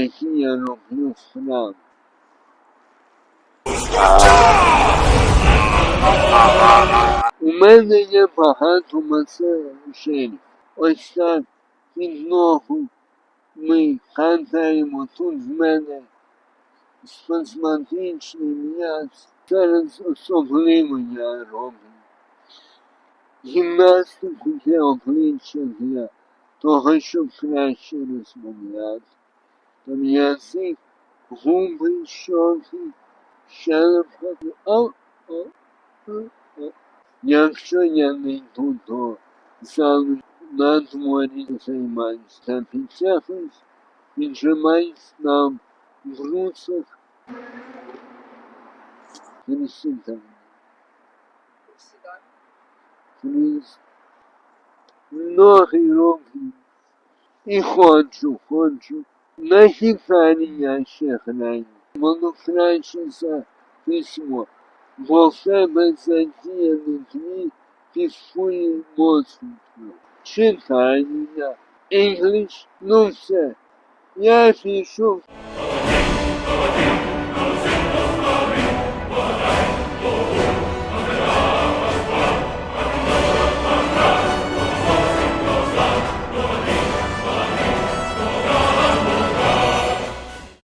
які я роблю справи. У мене є багато масажерів. Ось так під ногу ми катаємо. Тут в мене спазматичний м'яз. Зараз особливо я роблю. Гімнастику для обличчя для того, щоб краще розмовляти. Язик, губи, щоки, щелепка. О, о, о, о. Якщо я не йду до залу на дворі займаюсь та підтягуюсь, віджимаюсь на брусах. Ноги роблю і ходжу, ходжу. На гітарі я ще граю. Воно за письмо, бо в тебе задіяні піскує мозку. Читання. English, ну все. Я пішов